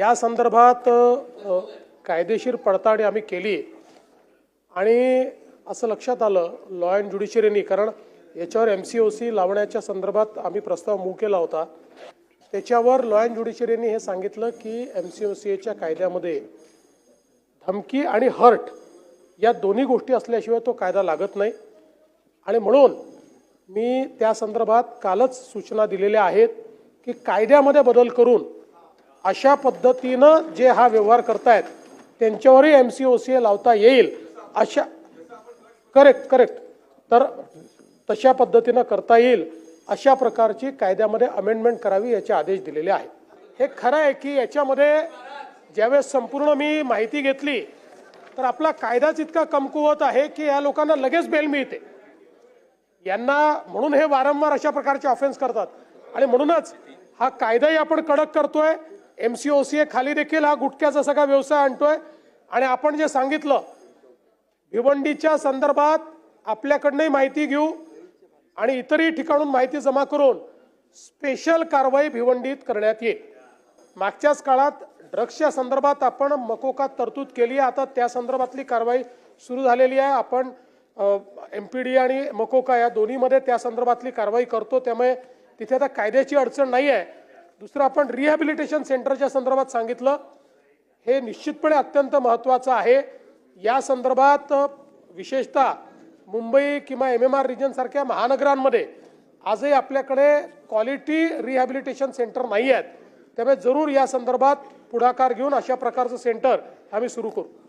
या संदर्भात कायदेशीर पडताळणी आम्ही केली. आणि असं लक्षात आलं लॉ अँड ज्युडिशरीनी कारण याच्यावर एम सी ओ सी लावण्याच्या संदर्भात आम्ही प्रस्ताव मूव केला होता. त्याच्यावर लॉ अँड ज्युडिशरीनी हे सांगितलं की एम सी ओ सी एच्या कायद्यामध्ये धमकी आणि हर्ट या दोन्ही गोष्टी असल्याशिवाय तो कायदा लागत नाही. आणि म्हणून मी त्या संदर्भात कालच सूचना दिलेल्या आहेत की कायद्यामध्ये बदल करून अशा पद्धतीनं जे हा व्यवहार करतायत त्यांच्यावरही M C O C A लावता येईल अशा करेक्ट करेक्ट तर तशा पद्धतीनं करता येईल अशा प्रकारची कायद्यामध्ये अमेंडमेंट करावी याचे आदेश दिलेले आहेत. हे खरं आहे की याच्यामध्ये ज्यावेळेस संपूर्ण मी माहिती घेतली तर आपला कायदाच इतका कमकुवत आहे की या लोकांना लगेच बेल मिळते. यांना म्हणून हे वारंवार अशा प्रकारचे ऑफेन्स करतात. आणि म्हणूनच हा कायदाही आपण कडक करतोय M C O C A खाली देखील हा गुटख्याचा सगळा व्यवसाय आणतोय. आणि आपण जे सांगितलं भिवंडीच्या संदर्भात आपल्याकडनंही माहिती घेऊ आणि इतरही ठिकाणून माहिती जमा करून स्पेशल कारवाई भिवंडीत करण्यात येईल. मागच्याच काळात ड्रग्सच्या संदर्भात आपण मकोकात तरतूद केली आहे. आता त्या संदर्भातली कारवाई सुरू झालेली आहे. आपण एम पी डी आणि मकोका या दोन्हीमध्ये त्या संदर्भातली कारवाई करतो. त्यामुळे तिथे आता कायद्याची अडचण नाही आहे दुसरं आपण रिहॅबिलिटेशन सेंटरच्या संदर्भात सांगितलं. हे निश्चितपणे अत्यंत महत्त्वाचं आहे. या संदर्भात विशेषतः मुंबई किंवा एम एम आर रिजनसारख्या महानगरांमध्ये आजही आपल्याकडे क्वालिटी रिहॅबिलिटेशन सेंटर नाही आहेत. त्यामुळे जरूर या संदर्भात पुढाकार घेऊन अशा प्रकारचं सेंटर आम्ही सुरू करू.